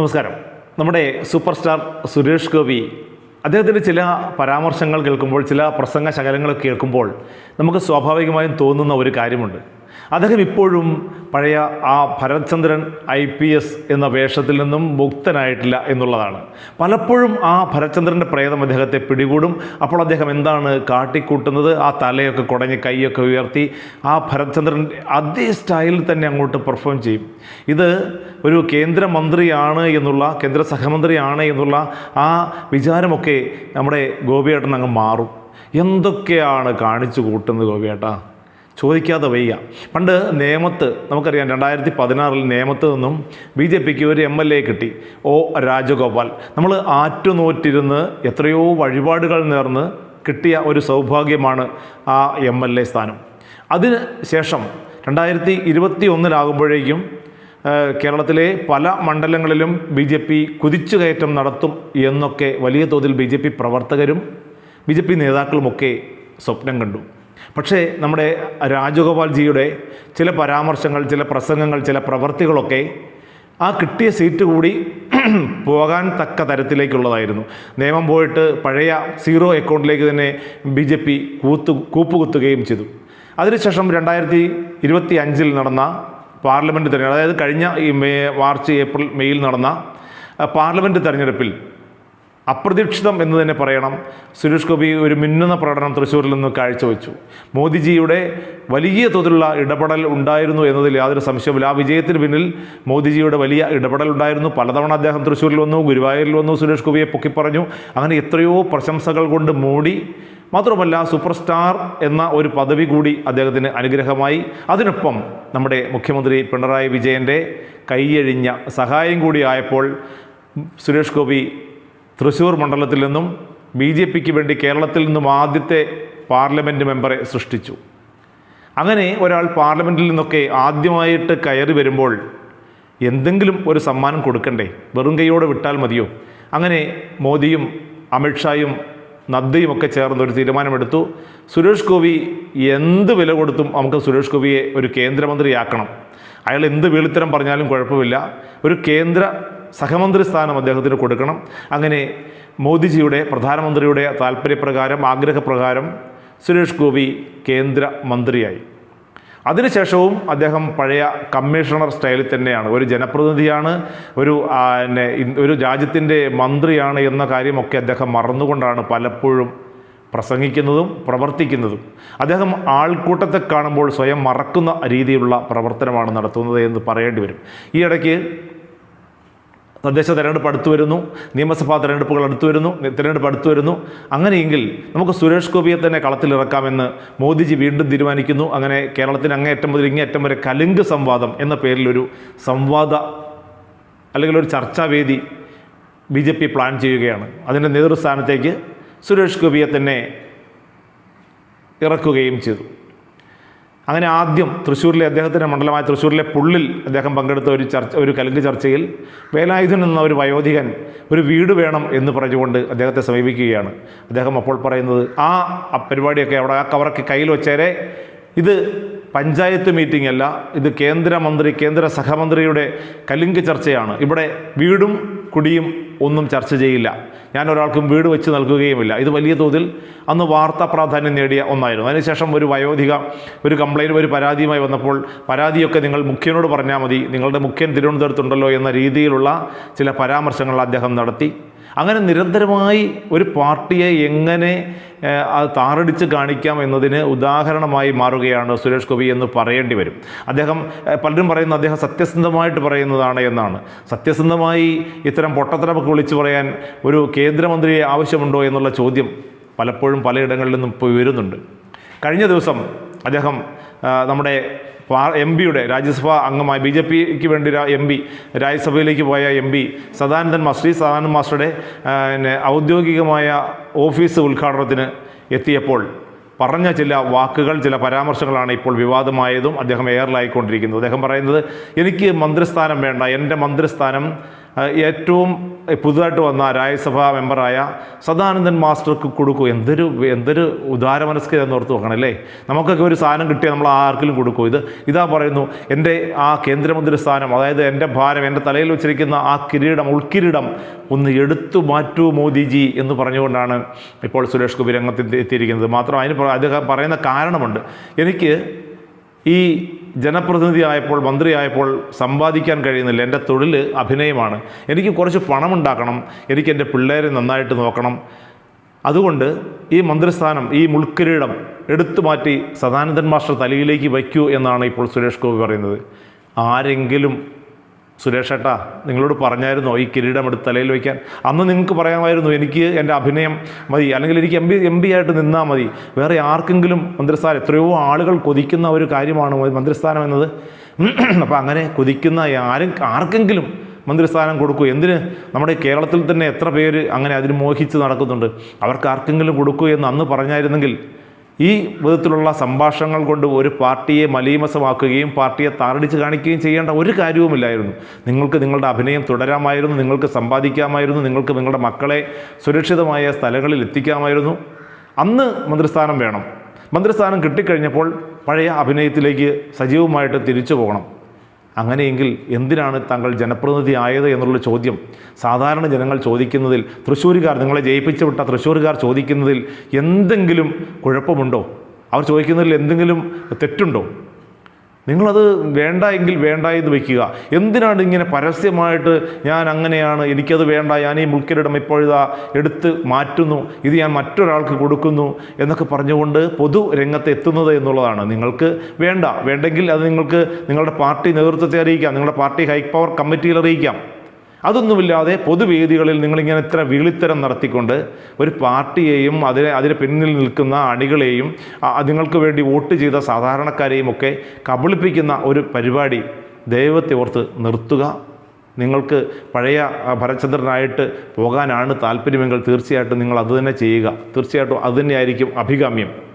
നമസ്കാരം. നമ്മുടെ super star Suresh Gopi അദ്ദേഹത്തിന്റെ ചില പരാമർശങ്ങൾ കേൾക്കുമ്പോൾ ചില പ്രസംഗ ശകലങ്ങൾ കേൾക്കുമ്പോൾ നമുക്ക് സ്വാഭാവികമായും തോന്നുന്ന ഒരു കാര്യമുണ്ട്. അദ്ദേഹം ഇപ്പോഴും പഴയ ആ ഭരത്ചന്ദ്രൻ ഐ പി എസ് എന്ന വേഷത്തിൽ നിന്നും മുക്തനായിട്ടില്ല എന്നുള്ളതാണ്. പലപ്പോഴും ആ ഭരത്ചന്ദ്രന്റെ പ്രേതം അദ്ദേഹത്തെ പിടികൂടും. അപ്പോൾ അദ്ദേഹം എന്താണ് കാട്ടിക്കൂട്ടുന്നത്? ആ തലയൊക്കെ കുടഞ്ഞ് കൈയൊക്കെ ഉയർത്തി ആ ഭരത്ചന്ദ്രൻ അതേ സ്റ്റൈലിൽ തന്നെ അങ്ങോട്ട് പെർഫോം ചെയ്യും. ഇത് ഒരു കേന്ദ്രമന്ത്രിയാണ് എന്നുള്ള കേന്ദ്ര സഹമന്ത്രിയാണ് എന്നുള്ള ആ വിചാരമൊക്കെ നമ്മുടെ ഗോപിയേട്ടൻ അങ്ങ് മാറും. എന്തൊക്കെയാണ് കാണിച്ചു കൂട്ടുന്നത് ഗോപിയേട്ടാ? ചോദിക്കാതെ വയ്യ. പണ്ട് നേമത്ത് നമുക്കറിയാം രണ്ടായിരത്തി പതിനാറിൽ നേമത്ത് നിന്നും ബി ജെ പിക്ക് ഒരു എം എൽ എ കിട്ടി ഒ രാജഗോപാൽ. നമ്മൾ ആറ്റുനോറ്റിരുന്ന് എത്രയോ വഴിപാടുകൾ നേർന്ന് കിട്ടിയ ഒരു സൗഭാഗ്യമാണ് ആ എം എൽ എ സ്ഥാനം. അതിന് ശേഷം രണ്ടായിരത്തി ഇരുപത്തി ഒന്നിലാകുമ്പോഴേക്കും കേരളത്തിലെ പല മണ്ഡലങ്ങളിലും ബി ജെ പി കുതിച്ചുകയറ്റം നടത്തും എന്നൊക്കെ വലിയ തോതിൽ ബി ജെ പി പ്രവർത്തകരും ബി ജെ പി നേതാക്കളുമൊക്കെ സ്വപ്നം കണ്ടു. പക്ഷേ നമ്മുടെ രാജഗോപാൽജിയുടെ ചില പരാമർശങ്ങൾ ചില പ്രസംഗങ്ങൾ ചില പ്രവർത്തികളൊക്കെ ആ കിട്ടിയ സീറ്റ് കൂടി പോകാൻ തക്ക തരത്തിലേക്കുള്ളതായിരുന്നു. നിയമം പോയിട്ട് പഴയ സീറോ അക്കൗണ്ടിലേക്ക് തന്നെ ബി ജെ പി കൂത്തു കൂപ്പുകുത്തുകയും ചെയ്തു. അതിനുശേഷം രണ്ടായിരത്തി ഇരുപത്തി അഞ്ചിൽ നടന്ന പാർലമെന്റ് തെരഞ്ഞെടുപ്പ് അതായത് കഴിഞ്ഞ ഈ മേ മാർച്ച് ഏപ്രിൽ മെയ്യിൽ നടന്ന പാർലമെന്റ് തെരഞ്ഞെടുപ്പിൽ അപ്രതീക്ഷിതം എന്ന് തന്നെ പറയണം. സുരേഷ് ഗോപി ഒരു മിന്നുന്ന പ്രകടനം തൃശ്ശൂരിൽ നിന്ന് കാഴ്ചവെച്ചു. മോദിജിയുടെ വലിയ തോതിലുള്ള ഇടപെടൽ ഉണ്ടായിരുന്നു എന്നതിൽ യാതൊരു സംശയവുമില്ല. ആ വിജയത്തിന് പിന്നിൽ മോദിജിയുടെ വലിയ ഇടപെടൽ ഉണ്ടായിരുന്നു. പലതവണ അദ്ദേഹം തൃശ്ശൂരിൽ വന്നു ഗുരുവായൂരിൽ വന്നു സുരേഷ് ഗോപിയെ പൊക്കിപ്പറഞ്ഞു അങ്ങനെ എത്രയോ പ്രശംസകൾ കൊണ്ട് മൂടി മാത്രമല്ല സൂപ്പർ സ്റ്റാർ എന്ന ഒരു പദവി കൂടി അദ്ദേഹത്തിന് അനുഗ്രഹമായി. അതിനൊപ്പം നമ്മുടെ മുഖ്യമന്ത്രി പിണറായി വിജയന്റെ കൈയഴിഞ്ഞ സഹായം കൂടി ആയപ്പോൾ സുരേഷ് ഗോപി തൃശ്ശൂർ മണ്ഡലത്തിൽ നിന്നും ബി ജെ പിക്ക് വേണ്ടി കേരളത്തിൽ നിന്നും ആദ്യത്തെ പാർലമെന്റ് മെമ്പറെ സൃഷ്ടിച്ചു. അങ്ങനെ ഒരാൾ പാർലമെന്റിൽ നിന്നൊക്കെ ആദ്യമായിട്ട് കയറി വരുമ്പോൾ എന്തെങ്കിലും ഒരു സമ്മാനം കൊടുക്കണ്ടേ? വെറും കൈയോടെ വിട്ടാൽ മതിയോ? അങ്ങനെ മോദിയും അമിത്ഷായും നദ്ദയും ഒക്കെ ചേർന്ന് ഒരു തീരുമാനമെടുത്തു. സുരേഷ് ഗോപി എന്ത് വില കൊടുത്തും നമുക്ക് സുരേഷ് ഗോപിയെ ഒരു കേന്ദ്രമന്ത്രിയാക്കണം. അയാൾ എന്ത് വീളിത്തരം പറഞ്ഞാലും കുഴപ്പമില്ല. ഒരു കേന്ദ്ര സഹമന്ത്രി സ്ഥാനം അദ്ദേഹത്തിന് കൊടുക്കണം. അങ്ങനെ മോദിജിയുടെ പ്രധാനമന്ത്രിയുടെ താല്പര്യപ്രകാരം ആഗ്രഹപ്രകാരം സുരേഷ് ഗോപി കേന്ദ്ര മന്ത്രിയായി. അതിനുശേഷവും അദ്ദേഹം പഴയ കമ്മീഷണർ സ്റ്റൈലിൽ തന്നെയാണ്. ഒരു ജനപ്രതിനിധിയാണ് ഒരു പിന്നെ ഒരു രാജ്യത്തിന്റെ മന്ത്രിയാണ് എന്ന കാര്യമൊക്കെ അദ്ദേഹം മറന്നുകൊണ്ടാണ് പലപ്പോഴും പ്രസംഗിക്കുന്നതും പ്രവർത്തിക്കുന്നതും. അദ്ദേഹം ആൾക്കൂട്ടത്തെ കാണുമ്പോൾ സ്വയം മറക്കുന്ന രീതിയിലുള്ള പ്രവർത്തനമാണ് നടത്തുന്നത് എന്ന് പറയേണ്ടി വരും. ഈ ഇടയ്ക്ക് തദ്ദേശ തെരഞ്ഞെടുപ്പ് അടുത്തു വരുന്നു നിയമസഭാ തെരഞ്ഞെടുപ്പുകൾ അടുത്തു വരുന്നു തെരഞ്ഞെടുപ്പ് അടുത്തു വരുന്നു. അങ്ങനെയെങ്കിൽ നമുക്ക് സുരേഷ് ഗോപിയെ തന്നെ കളത്തിലിറക്കാമെന്ന് മോദിജി വീണ്ടും തീരുമാനിക്കുന്നു. അങ്ങനെ കേരളത്തിന് അങ്ങേയറ്റം മുതൽ ഇങ്ങേയറ്റം വരെ കലുങ്ക് സംവാദം എന്ന പേരിലൊരു സംവാദ അല്ലെങ്കിൽ ഒരു ചർച്ചാവേദി ബി ജെ പി പ്ലാൻ ചെയ്യുകയാണ്. അതിന്റെ നേതൃസ്ഥാനത്തേക്ക് സുരേഷ് ഗോപിയെ തന്നെ ഇറക്കുകയും ചെയ്തു. അങ്ങനെ ആദ്യം തൃശ്ശൂരിലെ അദ്ദേഹത്തിന്റെ മണ്ഡലമായ തൃശ്ശൂരിലെ പുള്ളിൽ അദ്ദേഹം പങ്കെടുത്ത ഒരു ചർച്ച ഒരു കലുങ്ക് ചർച്ചയിൽ വേലായുധൻ എന്ന ഒരു വയോധികൻ ഒരു വീട് വേണം എന്ന് പറഞ്ഞുകൊണ്ട് അദ്ദേഹത്തെ സമീപിക്കുകയാണ്. അദ്ദേഹം അപ്പോൾ പറയുന്നത് ആ പരിപാടിയൊക്കെ അവിടെ ആ കവറൊക്കെ കയ്യിൽ വെച്ചേരെ. ഇത് പഞ്ചായത്ത് മീറ്റിംഗ് അല്ല ഇത് കേന്ദ്രമന്ത്രി കേന്ദ്ര സഹമന്ത്രിയുടെ കലിംഗ് ചർച്ചയാണ്. ഇവിടെ വീടും കുടിയും ഒന്നും ചർച്ച ചെയ്യില്ല. ഞാൻ ഒരാൾക്കും വീട് വെച്ച് നൽകുകയുമില്ല. ഇത് വലിയ തോതിൽ അന്ന് വാർത്താ പ്രാധാന്യം നേടിയ ഒന്നായിരുന്നു. അതിനുശേഷം ഒരു വയോധിക ഒരു കംപ്ലൈന്റ് ഒരു പരാതിയുമായി വന്നപ്പോൾ പരാതിയൊക്കെ നിങ്ങൾ മുഖ്യനോട് പറഞ്ഞാൽ മതി. നിങ്ങളുടെ മുഖ്യൻ തിരുവനന്തപുരത്തുണ്ടല്ലോ എന്ന രീതിയിലുള്ള ചില പരാമർശങ്ങൾ അദ്ദേഹം നടത്തി. അങ്ങനെ നിരന്തരമായി ഒരു പാർട്ടിയെ എങ്ങനെ താറടിച്ച് കാണിക്കാം എന്നതിന് ഉദാഹരണമായി മാറുകയാണ് സുരേഷ് ഗോപി എന്ന് പറയേണ്ടി വരും. അദ്ദേഹം പലരും പറയുന്ന അദ്ദേഹം സത്യസന്ധമായിട്ട് പറയുന്നതാണ് എന്നാണ്. സത്യസന്ധമായി ഇത്തരം പൊട്ടത്തരമൊക്കെ വിളിച്ചു പറയാൻ ഒരു കേന്ദ്രമന്ത്രിയെ ആവശ്യമുണ്ടോ എന്നുള്ള ചോദ്യം പലപ്പോഴും പലയിടങ്ങളിൽ നിന്നും ഇപ്പോൾ വരുന്നുണ്ട്. കഴിഞ്ഞ ദിവസം അദ്ദേഹം നമ്മുടെ എം പിയുടെ രാജ്യസഭാ അംഗമായ ബി ജെ പിക്ക് വേണ്ടി എം പി രാജ്യസഭയിലേക്ക് പോയ M P Sadanandan master. Sadanandan മാസ്റ്ററുടെ പിന്നെ ഔദ്യോഗികമായ ഓഫീസ് ഉദ്ഘാടനത്തിന് എത്തിയപ്പോൾ പറഞ്ഞ ചില വാക്കുകൾ ചില പരാമർശങ്ങളാണ് ഇപ്പോൾ വിവാദമായതും അദ്ദേഹം എയറിലായിക്കൊണ്ടിരിക്കുന്നത്. അദ്ദേഹം പറയുന്നത് എനിക്ക് മന്ത്രിസ്ഥാനം വേണ്ട. എന്റെ മന്ത്രിസ്ഥാനം ഏറ്റവും പുതുതായിട്ട് വന്ന രാജ്യസഭാ മെമ്പറായ സദാനന്ദൻ മാസ്റ്റർക്ക് കൊടുക്കൂ. എന്തൊരു എന്തൊരു ഉദാരമനസ്കത എന്ന് ഓർത്ത് നോക്കണം അല്ലേ? നമുക്കൊക്കെ ഒരു സാധനം കിട്ടിയാൽ നമ്മൾ ആർക്കെങ്കിലും കൊടുക്കൂ. ഇത് ഇതാ പറയുന്നു എന്റെ ആ കേന്ദ്രമന്ത്രി സ്ഥാനം അതായത് എന്റെ ഭാരം എന്റെ തലയിൽ വെച്ചിരിക്കുന്ന ആ കിരീടം ഉൾക്കിരീടം ഒന്ന് എടുത്തു മാറ്റൂ മോദിജി എന്ന് പറഞ്ഞുകൊണ്ടാണ് ഇപ്പോൾ സുരേഷ് ഗോപി രംഗത്ത് എത്തിയിരിക്കുന്നത്. മാത്രം അതിന് അദ്ദേഹം പറയുന്ന കാരണമുണ്ട്. എനിക്ക് ഈ ജനപ്രതിനിധി ആയപ്പോൾ മന്ത്രിയായപ്പോൾ സമ്പാദിക്കാൻ കഴിയുന്നില്ല. എന്റെ തൊഴിൽ അഭിനയമാണ്. എനിക്ക് കുറച്ച് പണമുണ്ടാക്കണം. എനിക്ക് എന്റെ പിള്ളേരെ നന്നായിട്ട് നോക്കണം. അതുകൊണ്ട് ഈ മന്ത്രിസ്ഥാനം ഈ മുൾക്കിരീടം എടുത്തു മാറ്റി സദാനന്ദൻ മാസ്റ്റർ തലയിലേക്ക് വയ്ക്കൂ എന്നാണ് ഇപ്പോൾ സുരേഷ് ഗോപി പറയുന്നത്. ആരെങ്കിലും സുരേഷ് ഏട്ടാ നിങ്ങളോട് പറഞ്ഞായിരുന്നോ ഈ കിരീടം എടുത്ത് തലയിൽ വയ്ക്കാൻ. അന്ന് നിങ്ങൾക്ക് പറയാമായിരുന്നു എനിക്ക് എന്റെ അഭിനയം മതി അല്ലെങ്കിൽ എനിക്ക് എം ബി എം പി ആയിട്ട് നിന്നാൽ മതി. വേറെ ആർക്കെങ്കിലും മന്ത്രിസ്ഥാനം എത്രയോ ആളുകൾ കൊതിക്കുന്ന ഒരു കാര്യമാണ് മന്ത്രിസ്ഥാനം എന്നത്. അപ്പോൾ അങ്ങനെ കൊതിക്കുന്ന ആരും ആർക്കെങ്കിലും മന്ത്രിസ്ഥാനം കൊടുക്കൂ. എന്തിന്? നമ്മുടെ കേരളത്തിൽ തന്നെ എത്ര പേര് അങ്ങനെ അതിന് മോഹിച്ച് നടക്കുന്നുണ്ട്. അവർക്ക് ആർക്കെങ്കിലും കൊടുക്കൂ എന്ന് അന്ന് പറഞ്ഞായിരുന്നെങ്കിൽ ഈ വിധത്തിലുള്ള സംഭാഷണങ്ങൾ കൊണ്ട് ഒരു പാർട്ടിയെ മലീമസമാക്കുകയും പാർട്ടിയെ താറടിച്ച് കാണിക്കുകയും ചെയ്യേണ്ട ഒരു കാര്യവുമില്ലായിരുന്നു. നിങ്ങൾക്ക് നിങ്ങളുടെ അഭിനയം തുടരാമായിരുന്നു നിങ്ങൾക്ക് സമ്പാദിക്കാമായിരുന്നു നിങ്ങൾക്ക് നിങ്ങളുടെ മക്കളെ സുരക്ഷിതമായ സ്ഥലങ്ങളിൽ എത്തിക്കാമായിരുന്നു. അന്ന് മന്ത്രിസ്ഥാനം വേണം. മന്ത്രിസ്ഥാനം കിട്ടിക്കഴിഞ്ഞപ്പോൾ പഴയ അഭിനയത്തിലേക്ക് സജീവമായിട്ട് തിരിച്ചു പോകണം. അങ്ങനെയെങ്കിൽ എന്തിനാണ് താങ്കൾ ജനപ്രതിനിധി ആയത് എന്നുള്ള ചോദ്യം സാധാരണ ജനങ്ങൾ ചോദിക്കുന്നതിൽ തൃശ്ശൂരുകാർ നിങ്ങളെ ജയിപ്പിച്ചു വിട്ട തൃശ്ശൂരുകാർ ചോദിക്കുന്നതിൽ എന്തെങ്കിലും കുഴപ്പമുണ്ടോ? അവർ ചോദിക്കുന്നതിൽ എന്തെങ്കിലും തെറ്റുണ്ടോ? നിങ്ങളത് വേണ്ട എങ്കിൽ വേണ്ട എന്ന് വയ്ക്കുക എന്തിനാണ് ഇങ്ങനെ പരസ്യമായിട്ട് ഞാൻ അങ്ങനെയാണ് എനിക്കത് വേണ്ട ഞാൻ ഈ മുൾക്കിരീടം ഇപ്പോഴിതാ എടുത്ത് മാറ്റുന്നു ഇത് ഞാൻ മറ്റൊരാൾക്ക് കൊടുക്കുന്നു എന്നൊക്കെ പറഞ്ഞുകൊണ്ട് പൊതു രംഗത്ത് എത്തുന്നത് എന്നുള്ളതാണ്. നിങ്ങൾക്ക് വേണ്ട വേണ്ടെങ്കിൽ അത് നിങ്ങൾക്ക് നിങ്ങളുടെ പാർട്ടി നേതൃത്വത്തെ അറിയിക്കാം നിങ്ങളുടെ പാർട്ടി ഹൈ പവർ കമ്മിറ്റിയിൽ അറിയിക്കാം. അതൊന്നുമില്ലാതെ പൊതുവേദികളിൽ നിങ്ങളിങ്ങനെ ഇത്ര വിളിത്തരം നടത്തിക്കൊണ്ട് ഒരു പാർട്ടിയെയും അതിനെ അതിന് പിന്നിൽ നിൽക്കുന്ന അണികളെയും നിങ്ങൾക്ക് വേണ്ടി വോട്ട് ചെയ്ത സാധാരണക്കാരെയും ഒക്കെ കബളിപ്പിക്കുന്ന ഒരു പരിപാടി ദൈവത്തെ ഓർത്ത് നിർത്തുക. നിങ്ങൾക്ക് പഴയ ഭരചന്ദ്രനായിട്ട് പോകാനാണ് താല്പര്യമെങ്കിൽ തീർച്ചയായിട്ടും നിങ്ങൾ അതുതന്നെ ചെയ്യുക. തീർച്ചയായിട്ടും അതുതന്നെയായിരിക്കും അഭികാമ്യം.